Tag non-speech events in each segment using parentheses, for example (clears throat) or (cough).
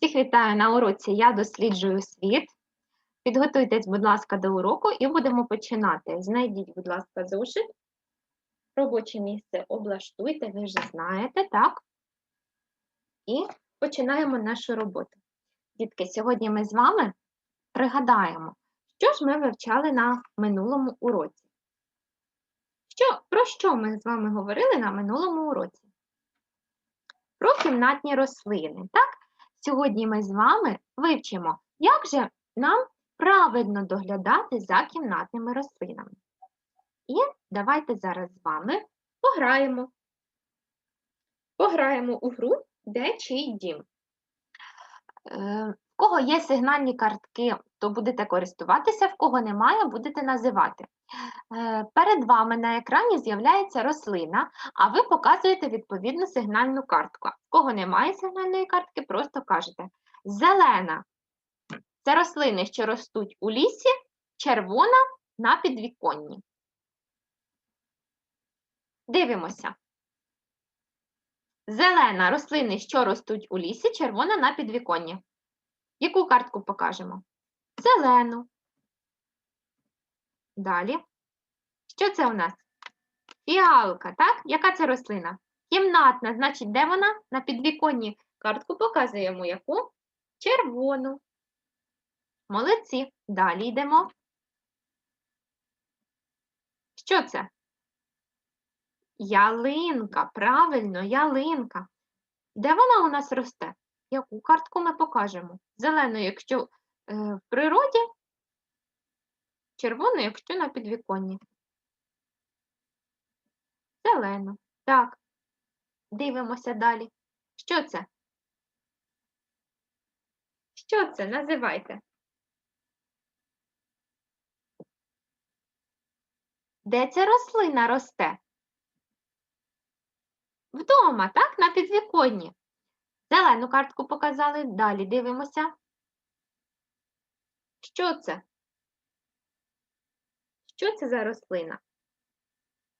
Всіх вітаю на уроці Я досліджую світ. Підготуйтесь, будь ласка, до уроку і будемо починати. Знайдіть, будь ласка, зошит. Робоче місце облаштуйте, ви вже знаєте, так? І починаємо нашу роботу. Дітки, сьогодні ми з вами пригадаємо, що ж ми вивчали на минулому уроці. Що, Про що ми з вами говорили на минулому уроці? Про кімнатні рослини, так? Сьогодні ми з вами вивчимо, як же нам правильно доглядати за кімнатними рослинами. І давайте зараз з вами пограємо. Пограємо у гру Де чий дім. Е, В кого є сигнальні картки, то будете користуватися, в кого немає, будете називати. Е, Перед вами на екрані з'являється рослина, а ви показуєте відповідну сигнальну картку. В кого немає сигнальної картки, просто кажете зелена. Це рослини, що ростуть у лісі, червона на підвіконні. Дивимося. Зелена рослини, що ростуть у лісі, червона на підвіконні. Яку картку покажемо? Зелену. Далі. Що це у нас? Фіалка, так? Яка це рослина? Кімнатна, значить, де вона? На підвіконні картку показуємо яку? Червону. Молодці. Далі йдемо. Що це? Ялинка, правильно, ялинка. Де вона у нас росте? Яку картку ми покажемо? Зелену, якщо в природі, червону, якщо на підвіконні. Зелену. Так. Дивимося далі. Що це? Що це? Називайте. Де ця рослина росте? Вдома, так? На підвіконні. Зелену картку показали. Далі дивимося. Що це? Що це за рослина?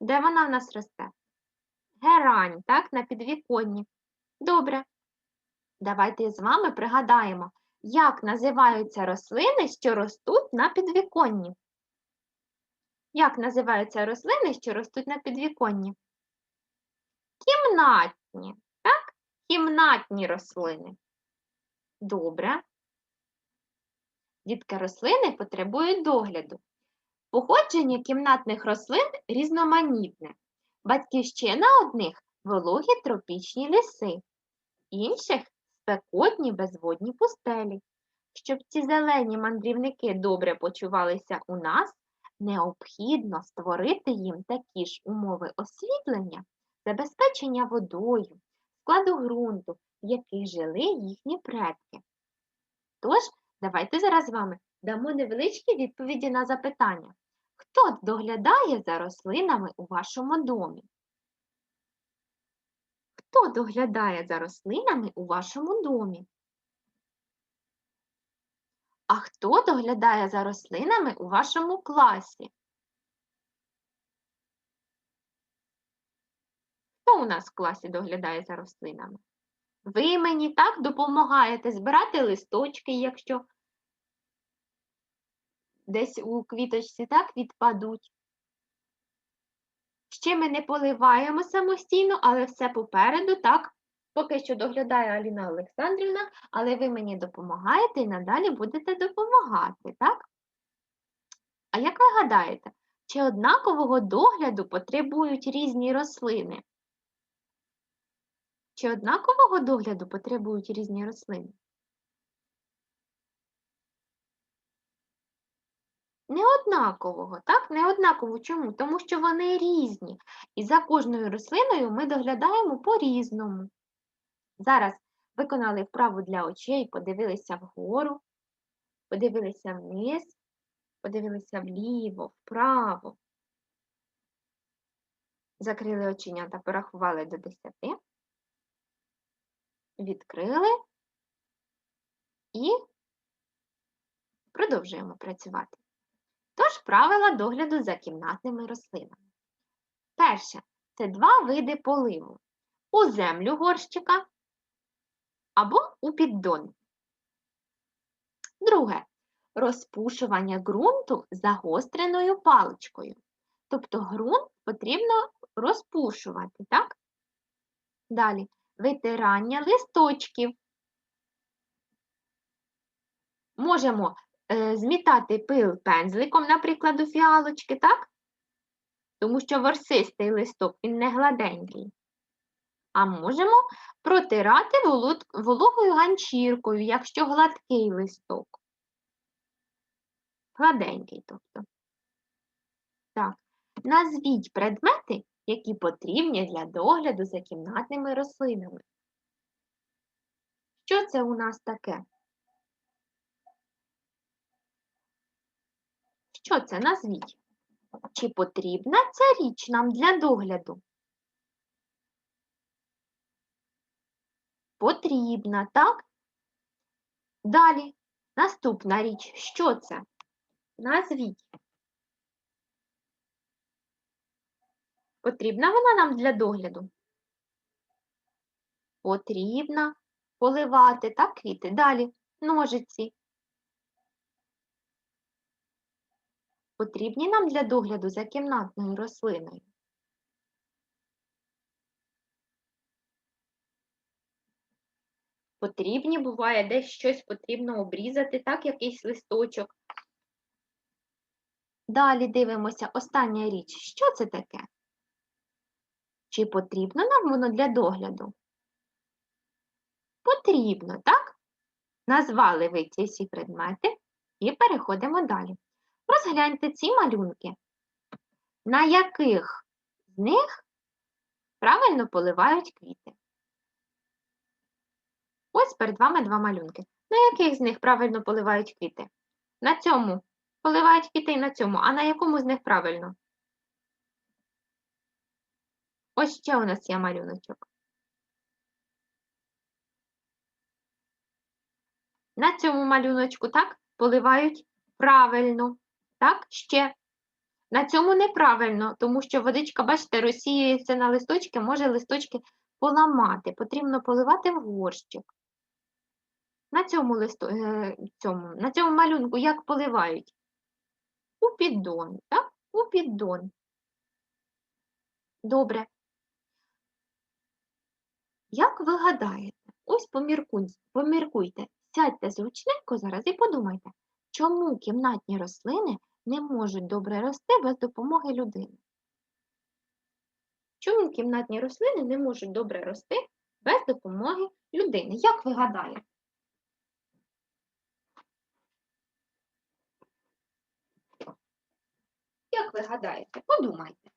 Де вона в нас росте? Герань, так, на підвіконні. Добре. Давайте з вами пригадаємо, як називаються рослини, що ростуть на підвіконні. Як називаються рослини, що ростуть на підвіконні? Кімнатні, так? Кімнатні рослини. Добре. Дітки рослини потребують догляду. Походження кімнатних рослин різноманітне. Батьківщина одних вологі тропічні ліси, інших спекотні безводні пустелі. Щоб ці зелені мандрівники добре почувалися у нас, необхідно створити їм такі ж умови освітлення, забезпечення водою, складу ґрунту, в яких жили їхні предки. Тож, давайте зараз з вами дамо невеличкі відповіді на запитання. Хто доглядає за рослинами у вашому домі? Хто доглядає за рослинами у вашому домі? А хто доглядає за рослинами у вашому класі? Хто у нас в класі доглядає за рослинами? Ви мені так допомагаєте збирати листочки, якщо десь у квіточці так відпадуть. Ще ми не поливаємо самостійно, але все попереду, так, поки що доглядає Аліна Олександрівна, але ви мені допомагаєте і надалі будете допомагати, так? А як ви гадаєте, чи однакового догляду потребують різні рослини? Чи однакового догляду потребують різні рослини? Неоднакового, так? Неоднаково. Чому? Тому що вони різні. І за кожною рослиною ми доглядаємо по-різному. Зараз виконали вправу для очей, подивилися вгору, подивилися вниз, подивилися вліво, вправо. Закрили оченята, порахували до 10. Відкрили і продовжуємо працювати. Тож правила догляду за кімнатними рослинами. Перше це два види поливу. У землю горщика або у піддон. Друге розпушування ґрунту загостреною паличкою. Тобто ґрунт потрібно розпушувати, так? Далі витирання листочків. Можемо е, змітати пил пензликом, наприклад, у фіалочки, так? Тому що ворсистий листок, він не гладенький. А можемо протирати вологою ганчіркою, якщо гладкий листок. Гладенький, тобто. Так. Назвіть предмети, які потрібні для догляду за кімнатними рослинами. Що це у нас таке? Що це? Назвіть. Чи потрібна ця річ нам для догляду? Потрібна, так? Далі. Наступна річ. Що це? Назвіть. Потрібна вона нам для догляду? Потрібна поливати, так, квіти. Далі. Ножиці. Потрібні нам для догляду за кімнатною рослиною? Потрібні, буває, десь щось потрібно обрізати, так, якийсь листочок. Далі дивимося, остання річ. Що це таке? Чи потрібно нам воно для догляду? Потрібно, так? Назвали ви ці всі предмети і переходимо далі. Розгляньте ці малюнки. На яких з них правильно поливають квіти? Ось перед вами два малюнки. На яких з них правильно поливають квіти? На цьому поливають квіти і на цьому. А на якому з них правильно? Ось ще у нас є малюночок. На цьому малюночку, так, поливають правильно. Так, ще. На цьому неправильно, тому що водичка, бачите, розсіюється на листочки, може листочки поламати. Потрібно поливати в горщик. На цьому, листо, е, цьому, на цьому малюнку як поливають? У піддон, так? У піддон. Добре. Як ви гадаєте? Ось поміркуй, поміркуйте, сядьте зручненько зараз і подумайте, чому кімнатні рослини не можуть добре рости без допомоги людини? Чому кімнатні рослини не можуть добре рости без допомоги людини? Як ви гадаєте? Як ви гадаєте? Подумайте.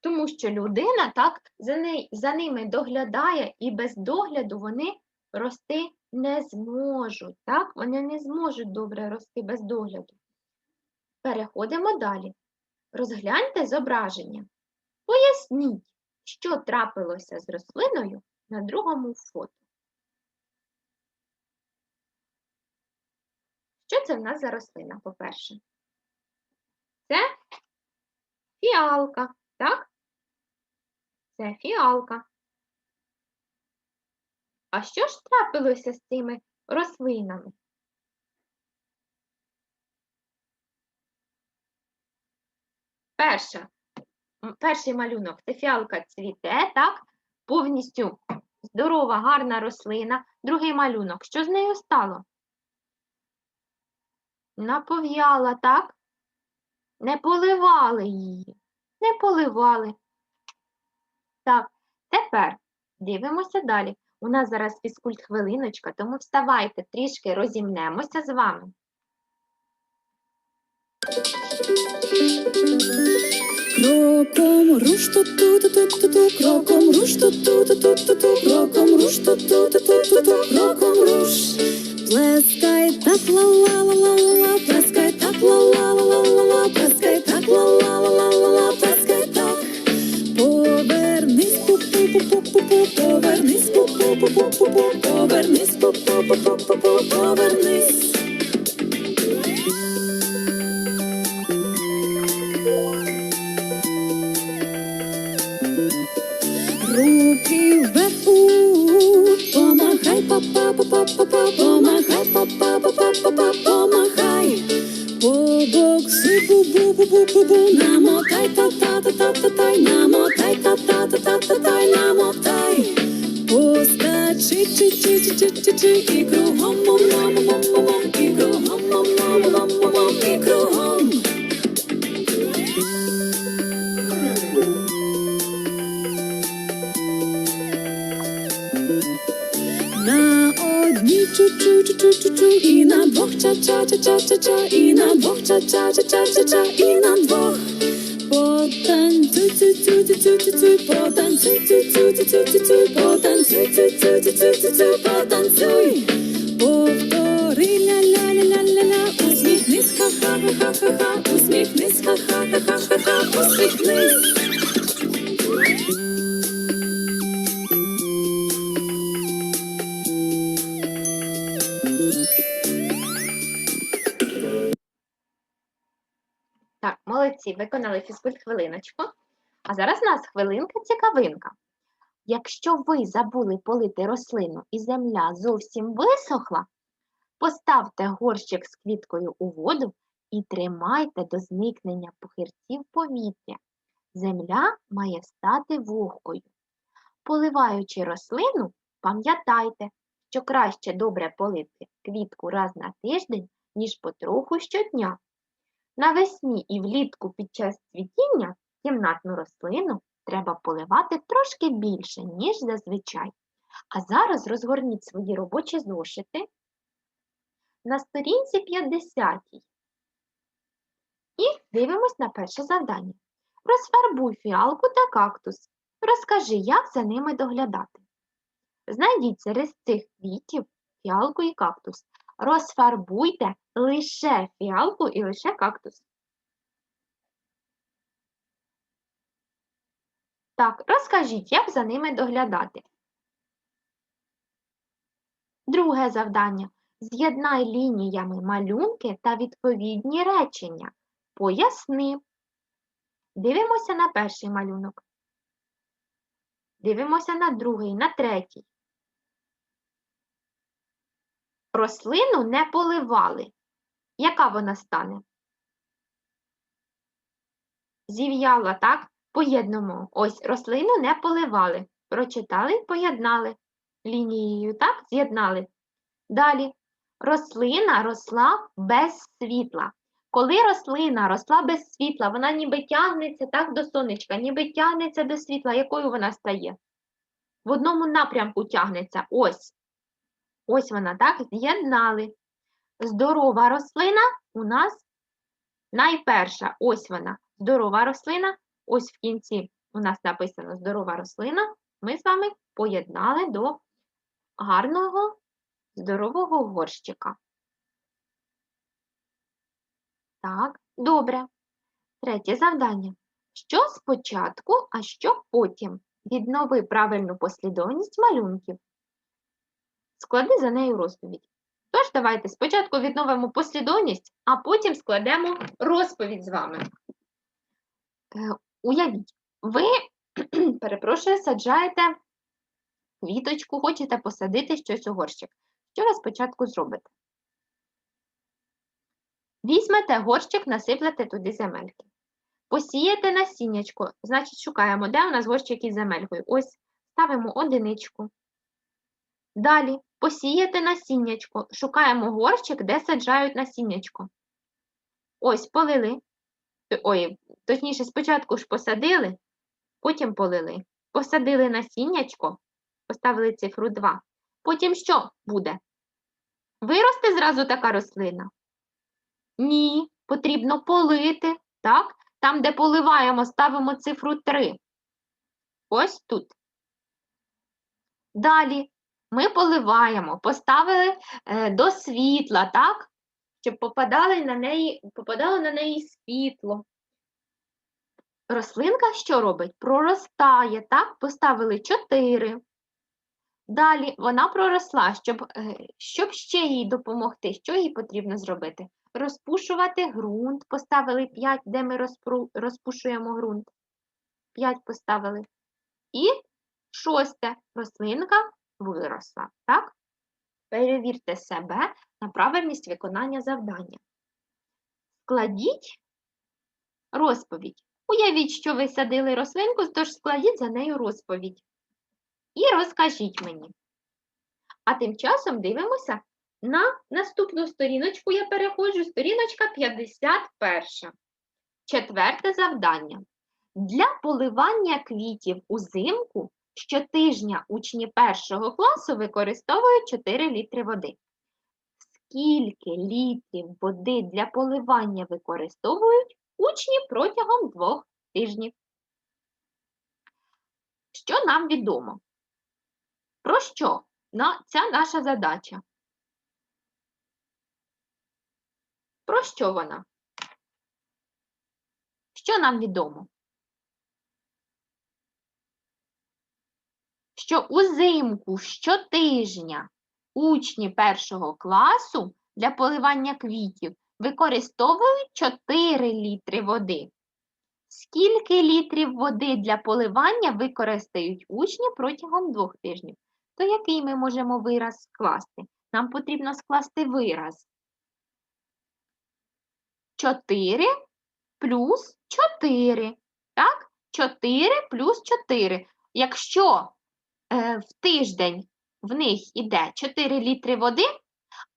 Тому що людина так за, неї, за ними доглядає, і без догляду вони рости не зможуть. Так? Вони не зможуть добре рости без догляду. Переходимо далі. Розгляньте зображення. Поясніть, що трапилося з рослиною на другому фото. Що це в нас за рослина, по-перше? Це фіалка, так? Це фіалка. А що ж трапилося з цими рослинами? Перша, перший малюнок це фіалка цвіте, так? Повністю здорова, гарна рослина. Другий малюнок. Що з нею стало? Напов'яла, так? Не поливали її. Не поливали. Так, тепер дивимося далі. У нас зараз фізкульт хвилиночка, тому вставайте, трішки розімнемося з вами. Кроком руш ту ту ту ту ту ту кроком руш ту ту ту ту ту ту кроком руш ту ту ту ту ту ту кроком руш Плескай так ла ла ла ла ла так, ла-ла-ла-ла-ла, плескай так, ла-ла-ла-ла-ла, плескай так, повернись, пу-пу-пу-пу-пу, повернись, пу-пу-пу-пу-пу, повернись, пу-пу-пу-пу-пу, повернись. Руки вверху, помахай, па-па-па-па-па-па, Hit the ча-ча-ча-ча-ча-ча, і на двох. Потанцюй, цю, цю, цю, цю, цю, цюй, потанцюй, цю, цю, цю, цю, цю, цюй, виконали фізкульт хвилиночку. А зараз у нас хвилинка цікавинка. Якщо ви забули полити рослину і земля зовсім висохла, поставте горщик з квіткою у воду і тримайте до зникнення похирців повітря. Земля має стати вогкою. Поливаючи рослину, пам'ятайте, що краще добре полити квітку раз на тиждень, ніж потроху щодня. Навесні і влітку під час цвітіння кімнатну рослину треба поливати трошки більше, ніж зазвичай. А зараз розгорніть свої робочі зошити на сторінці 50 і дивимось на перше завдання. Розфарбуй фіалку та кактус. Розкажи, як за ними доглядати. Знайдіть серед цих квітів фіалку і кактус. Розфарбуйте лише фіалку і лише кактус. Так, розкажіть, як за ними доглядати. Друге завдання. З'єднай лініями малюнки та відповідні речення. Поясни. Дивимося на перший малюнок. Дивимося на другий, на третій. Рослину не поливали. Яка вона стане? Зів'яла, так? Поєднуємо. Ось рослину не поливали. Прочитали, поєднали. Лінією, так? З'єднали. Далі. Рослина росла без світла. Коли рослина росла без світла, вона ніби тягнеться так до сонечка, ніби тягнеться до світла. Якою вона стає? В одному напрямку тягнеться. Ось. Ось вона, так? З'єднали. Здорова рослина у нас найперша. Ось вона. Здорова рослина. Ось в кінці у нас написано здорова рослина. Ми з вами поєднали до гарного, здорового горщика. Так, добре. Третє завдання. Що спочатку, а що потім? Віднови правильну послідовність малюнків. Склади за нею розповідь. Тож, давайте спочатку відновимо послідовність, а потім складемо розповідь з вами. Е, Уявіть, ви, (clears throat) перепрошую, саджаєте квіточку, хочете посадити щось у горщик. Що ви спочатку зробите? Візьмете горщик, насиплете туди земельки. Посієте насіннячко, значить шукаємо, де у нас горщик із земелькою. Ось ставимо одиничку. Далі посіяти насіннячко. Шукаємо горщик, де саджають насіннячко. Ось полили. Ой, точніше, спочатку ж посадили, потім полили. Посадили насіннячко, поставили цифру 2. Потім що буде? Виросте зразу така рослина? Ні, потрібно полити. Так? Там, де поливаємо, ставимо цифру 3. Ось тут. Далі ми поливаємо, поставили е, до світла, так? Щоб попадали на неї, попадало на неї світло. Рослинка що робить? Проростає, так? Поставили 4. Далі вона проросла, щоб, е, щоб ще їй допомогти. Що їй потрібно зробити? Розпушувати ґрунт. Поставили 5, де ми розпушуємо ґрунт. 5 поставили. І шосте рослинка виросла. Так? перевірте себе на правильність виконання завдання. Складіть розповідь. Уявіть, що ви садили рослинку, тож складіть за нею розповідь. І розкажіть мені. А тим часом дивимося на наступну сторіночку. Я переходжу, сторіночка 51. Четверте завдання. Для поливання квітів узимку щотижня учні першого класу використовують 4 літри води. Скільки літрів води для поливання використовують учні протягом двох тижнів? Що нам відомо? Про що ця наша задача? Про що вона? Що нам відомо? Що узимку щотижня учні першого класу для поливання квітів використовують 4 літри води. Скільки літрів води для поливання використають учні протягом двох тижнів? То який ми можемо вираз скласти? Нам потрібно скласти вираз. 4 плюс 4. Так? 4 плюс 4. Якщо в тиждень в них іде 4 літри води,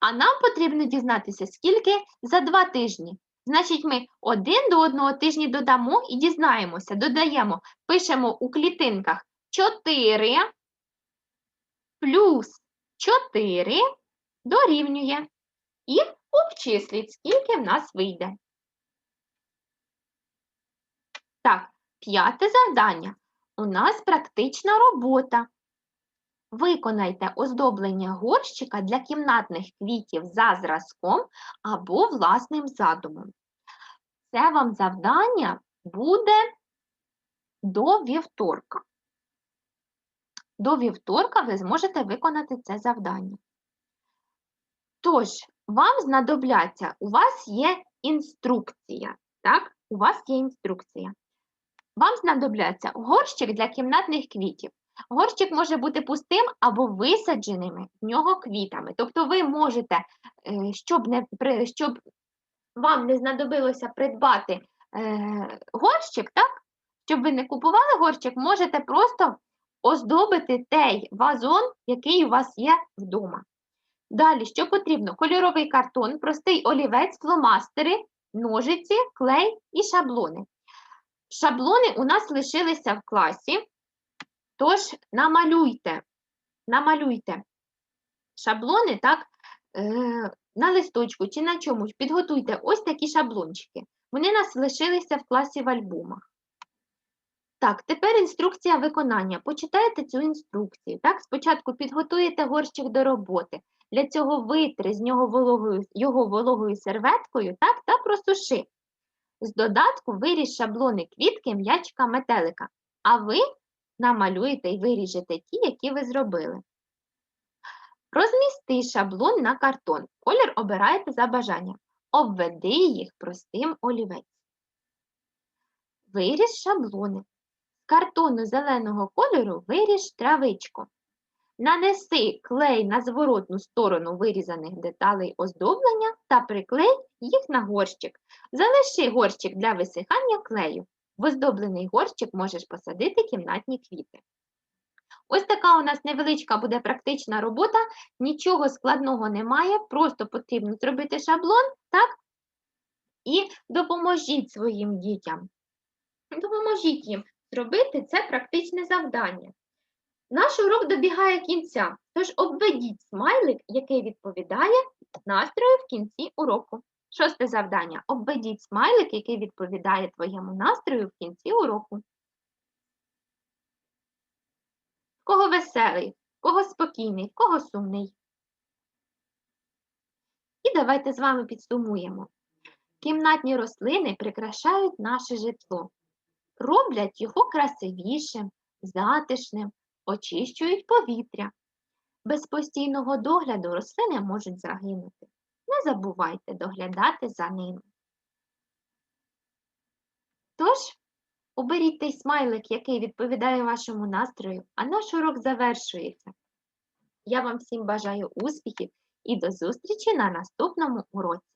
а нам потрібно дізнатися, скільки за 2 тижні. Значить, ми один до одного тижні додамо і дізнаємося, додаємо, пишемо у клітинках 4 плюс 4 дорівнює. І обчисліть, скільки в нас вийде. Так, п'яте завдання. У нас практична робота. Виконайте оздоблення горщика для кімнатних квітів за зразком або власним задумом. Це вам завдання буде до вівторка. До вівторка ви зможете виконати це завдання. Тож, вам знадобляться, у вас є інструкція. Так? У вас є інструкція. Вам знадобляться горщик для кімнатних квітів. Горщик може бути пустим або висадженими в нього квітами. Тобто ви можете, е, щоб, не, щоб вам не знадобилося придбати е, горщик, так? щоб ви не купували горщик, можете просто оздобити той вазон, який у вас є вдома. Далі, що потрібно? Кольоровий картон, простий олівець, фломастери, ножиці, клей і шаблони. Шаблони у нас лишилися в класі, тож намалюйте, намалюйте шаблони, так, е, на листочку чи на чомусь, підготуйте ось такі шаблончики. Вони у нас лишилися в класі в альбомах. Так, тепер інструкція виконання. Почитайте цю інструкцію. Так, спочатку підготуєте горщик до роботи. Для цього витри з нього вологою, його вологою серветкою так, та просуши. З додатку виріж шаблони квітки, м'ячика, метелика, а ви намалюєте і виріжете ті, які ви зробили. Розмісти шаблон на картон. Колір обираєте за бажанням. Обведи їх простим олівець. Виріж шаблони. З картону зеленого кольору виріж травичку. Нанеси клей на зворотну сторону вирізаних деталей оздоблення та приклей їх на горщик. Залиши горщик для висихання клею. В оздоблений горщик можеш посадити кімнатні квіти. Ось така у нас невеличка буде практична робота, нічого складного немає, просто потрібно зробити шаблон, так? І допоможіть своїм дітям. Допоможіть їм зробити це практичне завдання. Наш урок добігає кінця, тож обведіть смайлик, який відповідає настрою в кінці уроку. Шосте завдання. Обведіть смайлик, який відповідає твоєму настрою в кінці уроку. Кого веселий, кого спокійний, кого сумний. І давайте з вами підсумуємо. Кімнатні рослини прикрашають наше житло, роблять його красивішим, затишним, очищують повітря. Без постійного догляду рослини можуть загинути. Не забувайте доглядати за ними. Тож, оберіть той смайлик, який відповідає вашому настрою, а наш урок завершується. Я вам всім бажаю успіхів і до зустрічі на наступному уроці.